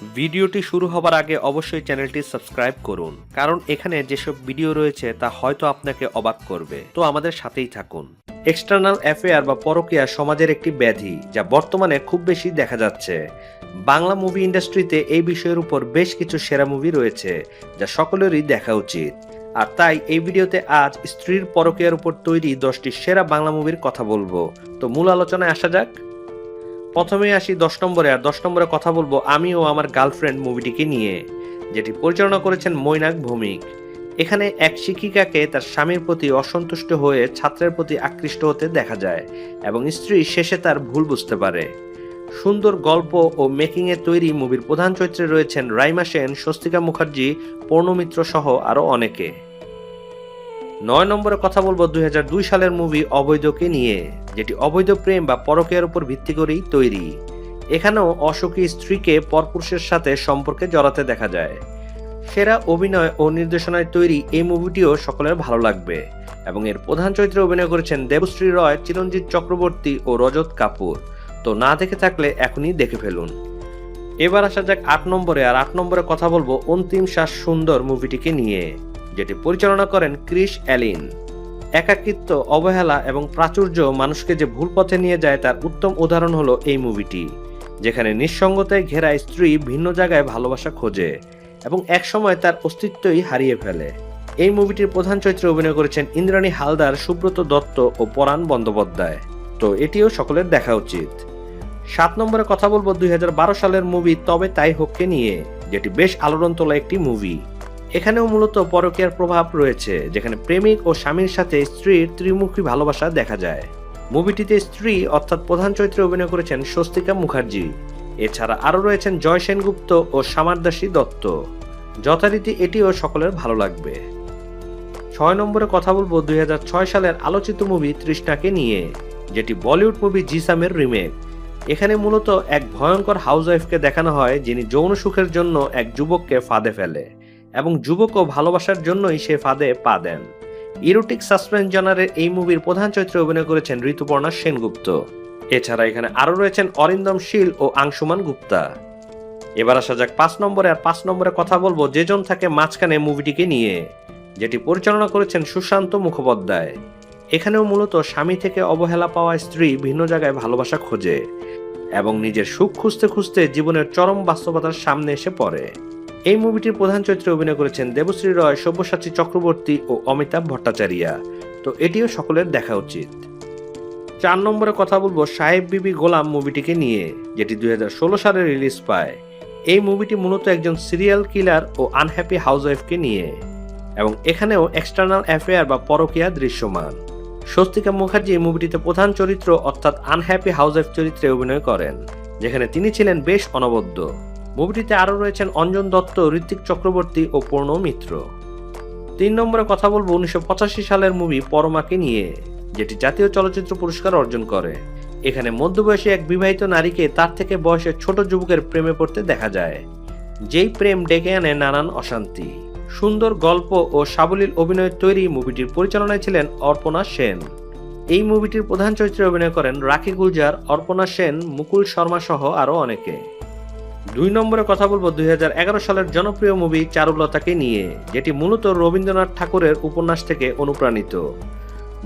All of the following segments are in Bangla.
ভিডিওটি শুরু হবার আগে অবশ্যই চ্যানেলটি সাবস্ক্রাইব করুন, কারণ এখানে যেসব ভিডিও রয়েছে তা হয়তো আপনাকে অবাক করবে। তো আমাদের সাথেই থাকুন। এক্সটার্নাল অ্যাফেয়ার বা পরকীয়া সমাজের একটি ব্যাধি, যা বর্তমানে খুব বেশি দেখা যাচ্ছে। বাংলা মুভি ইন্ডাস্ট্রিতে এই বিষয়ের উপর বেশ কিছু সেরা মুভি রয়েছে, যা সকলেরই দেখা উচিত। আর তাই এই ভিডিওতে আজ স্ত্রীর পরকীয়ার উপর তৈরি দশটি সেরা বাংলা মুভির কথা বলব। তো মূল আলোচনায় আসা যাক। প্রথমে আসি দশ নম্বরে, আর দশ নম্বরে কথা বলব আমি ও আমার গার্লফ্রেন্ড মুভিটিকে নিয়ে, যেটি পরিচালনা করেছেন মৈনাক ভৌমিক। এখানে এক শিক্ষিকাকে তার স্বামীর প্রতি অসন্তুষ্ট হয়ে ছাত্রের প্রতি আকৃষ্ট হতে দেখা যায় এবং স্ত্রী শেষে তার ভুল বুঝতে পারে। সুন্দর গল্প ও মেকিংয়ে তৈরি মুভির প্রধান চরিত্রে রয়েছেন রাইমা সেন, স্বস্তিকা মুখার্জি, পূর্ণমিত্র সহ আরও অনেকে। নয় নম্বরে কথা বলব দুই হাজার দুই সালের মুভি অবৈধকে নিয়ে, যেটি অবৈধ প্রেম বা পরকের উপর ভিত্তি করেই তৈরি। এখানেও অসুখী স্ত্রীকে পরপুরুষের সাথে সম্পর্কে জড়াতে দেখা যায়। সেরা অভিনয় ও নির্দেশনায় তৈরি এই মুভিটিও সকলের ভালো লাগবে, এবং এর প্রধান চরিত্রে অভিনয় করেছেন দেবশ্রী রয়, চিরঞ্জিত চক্রবর্তী ও রজত কাপুর। তো না দেখে থাকলে এখনই দেখে ফেলুন। এবার আসা যাক আট নম্বরে, আর আট নম্বরে কথা বলব অন্তিম শ্বাস সুন্দর মুভিটিকে নিয়ে। যেটি পরিচালনা করেন ক্রিস অ্যালিন। একাকিত্ব, অবহেলা এবং প্রাচুর্য মানুষকে যে ভুল পথে নিয়ে যায় তার উত্তম উদাহরণ হলো এই মুভিটি, যেখানে নিঃসঙ্গতায় ঘেরা স্ত্রী ভিন্ন জায়গায় ভালোবাসা খোঁজে এবং একসময় তার অস্তিত্বই হারিয়ে ফেলে। এই মুভিটির প্রধান চরিত্রে অভিনয় করেছেন ইন্দ্রাণী হালদার, সুব্রত দত্ত ও পরাণ বন্দ্যোপাধ্যায়। তো এটিও সকলের দেখা উচিত। সাত নম্বরে কথা বলব, দুই হাজার বারো সালের মুভি তবে তাই হোককে নিয়ে, যেটি বেশ আলোড়ন তোলা একটি মুভি। এখানেও মূলত পরকীয়ার প্রভাব রয়েছে, যেখানে প্রেমিক ও স্বামীর সাথে স্ত্রীর ত্রিমুখী ভালোবাসা দেখা যায়। মুভিটিতে স্ত্রী অর্থাৎ প্রধান চরিত্রে অভিনয় করেছেন স্বস্তিকা মুখার্জি। এছাড়া আরও রয়েছেন জয় সেনগুপ্ত ও সামারদাসী দত্ত। যথারীতি এটিও সকলের ভালো লাগবে। ছয় নম্বরে কথা বলব দুই হাজার ছয় সালের আলোচিত মুভি তৃষ্ণাকে নিয়ে, যেটি বলিউড মুভি জিসামের রিমেক। এখানে মূলত এক ভয়ঙ্কর হাউসওয়াইফকে দেখানো হয় যিনি যৌন সুখের জন্য এক যুবককে ফাঁদে ফেলে। এবং যুবকও ভালোবাসার জন্যই সে ফাঁদে পা দেন। ইরোটিক সাসপেন্স জনারের এই মুভির প্রধান চরিত্রে অভিনয় করেছেন ঋতুপর্ণা সেনগুপ্ত। এছাড়া এখানে আরও রয়েছেন অরিন্দম শীল ও আংশুমান গুপ্তা। এবার আসা যাক পাঁচ নম্বরে, আর পাঁচ নম্বরে কথা বলব যেজন থাকে মাঝখানে মুভিটিকে নিয়ে, যেটি পরিচালনা করেছেন সুশান্ত মুখোপাধ্যায়। এখানেও মূলত স্বামী থেকে অবহেলা পাওয়া স্ত্রী ভিন্ন জায়গায় ভালোবাসা খোঁজে এবং নিজের সুখ খুঁজতে খুঁজতে জীবনের চরম বাস্তবতার সামনে এসে পড়ে। এই মুভিটির প্রধান চরিত্রে অভিনয় করেছেন দেবশ্রী রয়, সব্যসাচী চক্রবর্তী ও অমিতাভ ভট্টাচারিয়া। তো এটিও সকলের দেখা উচিত। চার নম্বরে কথা বলব সাহেব বিবি গোলাম মুভিটিকে নিয়ে, যেটি দুই হাজার ষোলো সালে রিলিজ পায়। এই মুভিটি মূলত একজন সিরিয়াল কিলার ও আনহ্যাপি হাউসওয়াইফকে নিয়ে এবং এখানেও এক্সটার্নাল অ্যাফেয়ার বা পরকীয়া দৃশ্যমান। স্বস্তিকা মুখার্জি এই মুভিটিতে প্রধান চরিত্র অর্থাৎ আনহ্যাপি হাউসওয়াইফ চরিত্রে অভিনয় করেন, যেখানে তিনি ছিলেন বেশ অনবদ্য। মুভিটিতে আরও রয়েছেন অঞ্জন দত্ত ঋত্বিক চক্রবর্তী ও পূর্ণ মিত্র। তিন নম্বরে কথা বলব উনিশশো পঁচাশি সালের মুভি পরমাকে নিয়ে, যেটি জাতীয় চলচ্চিত্র পুরস্কার অর্জন করে। এখানে মধ্যবয়সী এক বিবাহিত নারীকে তার থেকে বয়সের ছোট যুবকের প্রেমে পড়তে দেখা যায়। যেই প্রেম ডেকে আনে নানান অশান্তি। সুন্দর গল্প ও সাবলীল অভিনয় তৈরি মুভিটির পরিচালনায় ছিলেন অর্পণা সেন। এই মুভিটির প্রধান চরিত্রে অভিনয় করেন রাখি গুলজার, অর্পণা সেন, মুকুল শর্মা সহ আরও অনেকে। দুই নম্বরে কথা বলব দুই হাজার এগারো সালের জনপ্রিয় মুভি চারুলতাকে নিয়ে, যেটি মূলত রবীন্দ্রনাথ ঠাকুরের উপন্যাস থেকে অনুপ্রাণিত।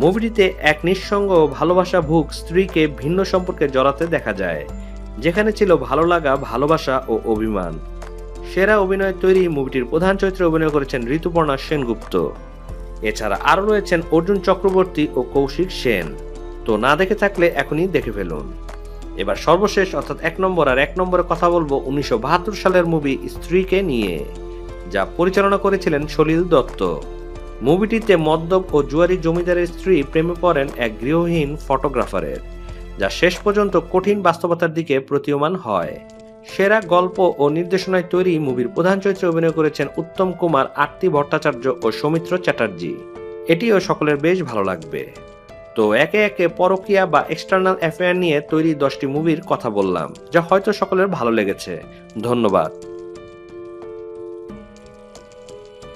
মুভিটিতে এক নিঃসঙ্গ ভালোবাসা ভুক স্ত্রীকে ভিন্ন সম্পর্কে জড়াতে দেখা যায়, যেখানে ছিল ভালো লাগা, ভালোবাসা ও অভিমান। সেরা অভিনয় তৈরি মুভিটির প্রধান চরিত্রে অভিনয় করেছেন ঋতুপর্ণা সেনগুপ্ত। এছাড়া আরও রয়েছেন অর্জুন চক্রবর্তী ও কৌশিক সেন। তো না দেখে থাকলে এখনই দেখে ফেলুন। এবার সর্বশেষ, অর্থাৎ এক নম্বর আর এক নম্বরে কথা বলব উনিশশো বাহাত্তর সালের মুভি স্ত্রীকে নিয়ে, যা পরিচালনা করেছিলেন সলিল দত্ত। মুভিটিতে মদ্যপ ও জুয়ারি জমিদারের স্ত্রী প্রেমে পড়েন এক গৃহহীন ফটোগ্রাফারের যা শেষ পর্যন্ত কঠিন বাস্তবতার দিকে প্রতীয়মান হয়। সেরা গল্প ও নির্দেশনায় তৈরি মুভির প্রধান চরিত্রে অভিনয় করেছেন উত্তম কুমার, আরতি ভট্টাচার্য ও সৌমিত্র চ্যাটার্জি। এটিও সকলের বেশ ভালো লাগবে। তো একে একে পরকিয়া বা এক্সটার্নাল অ্যাফেয়ার নিয়ে তৈরি দশটি মুভির কথা বললাম, যা হয়তো সকলের ভালো লেগেছে। ধন্যবাদ।